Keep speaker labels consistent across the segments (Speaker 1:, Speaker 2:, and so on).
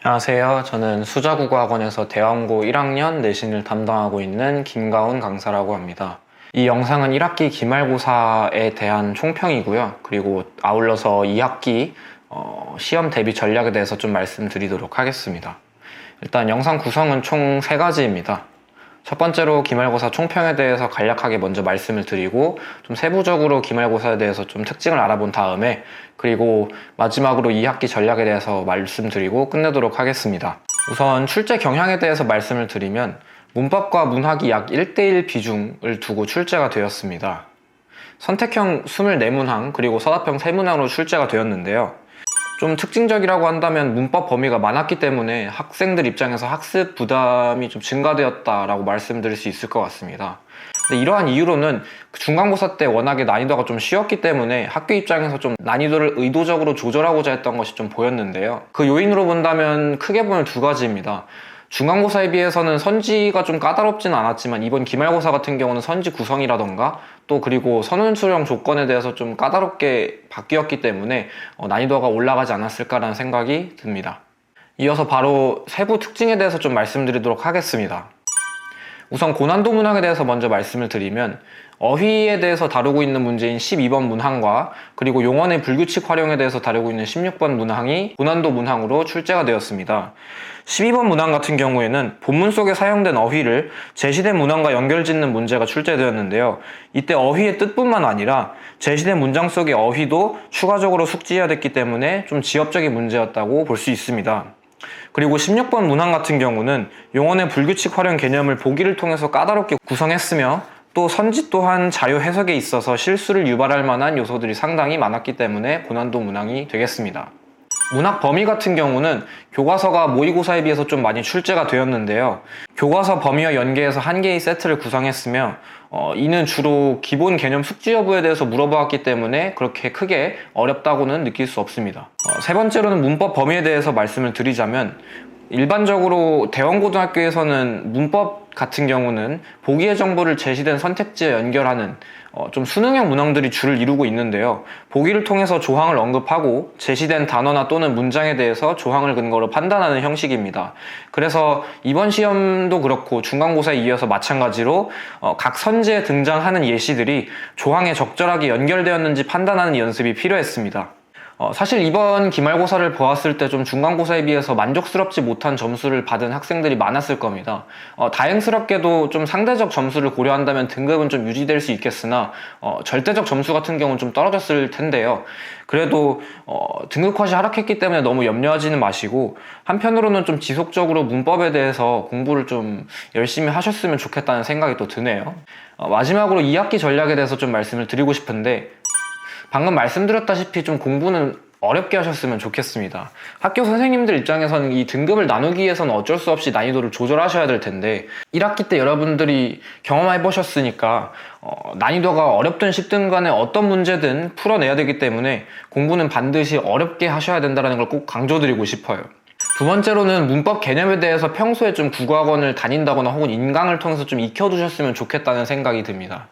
Speaker 1: 안녕하세요. 저는 수자국어학원에서 대왕고 1학년 내신을 담당하고 있는 김가훈 강사라고 합니다. 이 영상은 1학기 기말고사에 대한 총평이고요. 그리고 아울러서 2학기 어, 시험 대비 전략에 대해서 좀 말씀드리도록 하겠습니다. 일단 영상 구성은 총 3가지입니다. 첫 번째로 기말고사 총평에 대해서 간략하게 먼저 말씀을 드리고 좀 세부적으로 기말고사에 대해서 좀 특징을 알아본 다음에 그리고 마지막으로 2학기 전략에 대해서 말씀드리고 끝내도록 하겠습니다. 우선 출제 경향에 대해서 말씀을 드리면 문법과 문학이 약 1대1 비중을 두고 출제가 되었습니다. 선택형 24문항 그리고 서답형 3문항으로 출제가 되었는데요. 좀 특징적이라고 한다면 문법 범위가 많았기 때문에 학생들 입장에서 학습 부담이 좀 증가되었다라고 말씀드릴 수 있을 것 같습니다. 이러한 이유로는 중간고사 때 워낙에 난이도가 좀 쉬웠기 때문에 학교 입장에서 좀 난이도를 의도적으로 조절하고자 했던 것이 좀 보였는데요. 그 요인으로 본다면 크게 보면 두 가지입니다. 중간고사에 비해서는 선지가 좀 까다롭지는 않았지만 이번 기말고사 같은 경우는 선지 구성이라던가 또 그리고 선원 수령 조건에 대해서 좀 까다롭게 바뀌었기 때문에 어, 난이도가 올라가지 않았을까라는 생각이 듭니다. 이어서 바로 세부 특징에 대해서 좀 말씀드리도록 하겠습니다. 우선 고난도 문항에 대해서 먼저 말씀을 드리면 어휘에 대해서 다루고 있는 문제인 12번 문항과 그리고 용언의 불규칙 활용에 대해서 다루고 있는 16번 문항이 고난도 문항으로 출제가 되었습니다. 12번 문항 같은 경우에는 본문 속에 사용된 어휘를 제시된 문항과 연결짓는 문제가 출제되었는데요. 이때 어휘의 뜻뿐만 아니라 제시된 문장 속의 어휘도 추가적으로 숙지해야 됐기 때문에 좀 지엽적인 문제였다고 볼 수 있습니다. 그리고 16번 문항 같은 경우는 용언의 불규칙 활용 개념을 보기를 통해서 까다롭게 구성했으며 또 선지 또한 자료 해석에 있어서 실수를 유발할 만한 요소들이 상당히 많았기 때문에 고난도 문항이 되겠습니다. 문학 범위 같은 경우는 교과서가 모의고사에 비해서 좀 많이 출제가 되었는데요. 교과서 범위와 연계해서 한 개의 세트를 구성했으며 어, 이는 주로 기본 개념 숙지 여부에 대해서 물어보았기 때문에 그렇게 크게 어렵다고는 느낄 수 없습니다. 어, 세 번째로는 문법 범위에 대해서 말씀을 드리자면 일반적으로 대원고등학교에서는 문법 같은 경우는 보기의 정보를 제시된 선택지에 연결하는 어, 좀 수능형 문항들이 줄을 이루고 있는데요. 보기를 통해서 조항을 언급하고 제시된 단어나 또는 문장에 대해서 조항을 근거로 판단하는 형식입니다. 그래서 이번 시험도 그렇고 중간고사에 이어서 마찬가지로 어, 각 선지에 등장하는 예시들이 조항에 적절하게 연결되었는지 판단하는 연습이 필요했습니다. 어, 사실 이번 기말고사를 보았을 때 좀 중간고사에 비해서 만족스럽지 못한 점수를 받은 학생들이 많았을 겁니다. 어, 다행스럽게도 좀 상대적 점수를 고려한다면 등급은 좀 유지될 수 있겠으나 어, 절대적 점수 같은 경우는 좀 떨어졌을 텐데요. 그래도 어, 등급 컷이 하락했기 때문에 너무 염려하지는 마시고 한편으로는 좀 지속적으로 문법에 대해서 공부를 좀 열심히 하셨으면 좋겠다는 생각이 또 드네요. 어, 마지막으로 2학기 전략에 대해서 좀 말씀을 드리고 싶은데 방금 말씀드렸다시피 좀 공부는 어렵게 하셨으면 좋겠습니다. 학교 선생님들 입장에서는 이 등급을 나누기 위해서는 어쩔 수 없이 난이도를 조절하셔야 될 텐데 1학기 때 여러분들이 경험해 보셨으니까 어, 난이도가 어렵든 쉽든 간에 어떤 문제든 풀어내야 되기 때문에 공부는 반드시 어렵게 하셔야 된다는 걸 꼭 강조드리고 싶어요. 두 번째로는 문법 개념에 대해서 평소에 좀 국어학원을 다닌다거나 혹은 인강을 통해서 좀 익혀두셨으면 좋겠다는 생각이 듭니다.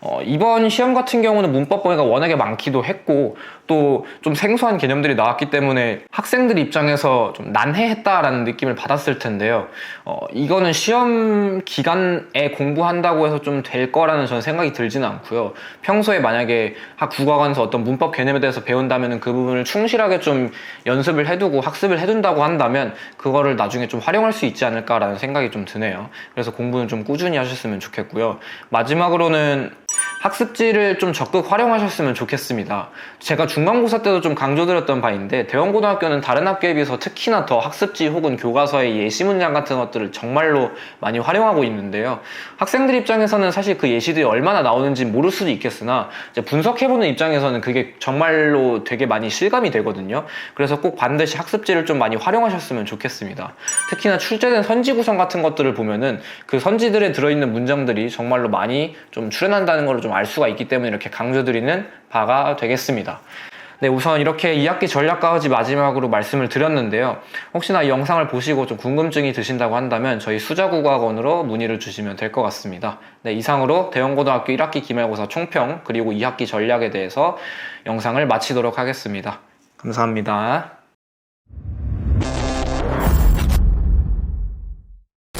Speaker 1: 어, 이번 시험 같은 경우는 문법 범위가 워낙에 많기도 했고 또 좀 생소한 개념들이 나왔기 때문에 학생들 입장에서 좀 난해했다라는 느낌을 받았을 텐데요. 어, 이거는 시험 기간에 공부한다고 해서 좀 될 거라는 저는 생각이 들지는 않고요. 평소에 만약에 학 국어학원에서 어떤 문법 개념에 대해서 배운다면 그 부분을 충실하게 좀 연습을 해두고 학습을 해둔다고 한다면 그거를 나중에 좀 활용할 수 있지 않을까라는 생각이 좀 드네요. 그래서 공부는 좀 꾸준히 하셨으면 좋겠고요. 마지막으로는 학습지를 좀 적극 활용하셨으면 좋겠습니다. 제가 중간고사 때도 좀 강조드렸던 바인데 대원고등학교는 다른 학교에 비해서 특히나 더 학습지 혹은 교과서의 예시 문장 같은 것들을 정말로 많이 활용하고 있는데요. 학생들 입장에서는 사실 그 예시들이 얼마나 나오는지 모를 수도 있겠으나 분석해보는 입장에서는 그게 정말로 되게 많이 실감이 되거든요. 그래서 꼭 반드시 학습지를 좀 많이 활용하셨으면 좋겠습니다. 특히나 출제된 선지 구성 같은 것들을 보면은 그 선지들에 들어있는 문장들이 정말로 많이 좀 출연한다는 걸좀 알 수가 있기 때문에 이렇게 강조드리는 바가 되겠습니다. 네, 우선 이렇게 2학기 전략까지 마지막으로 말씀을 드렸는데요. 혹시나 이 영상을 보시고 좀 궁금증이 드신다고 한다면 저희 수자국어학원으로 문의를 주시면 될 것 같습니다. 네, 이상으로 대원고등학교 1학기 기말고사 총평 그리고 2학기 전략에 대해서 영상을 마치도록 하겠습니다. 감사합니다.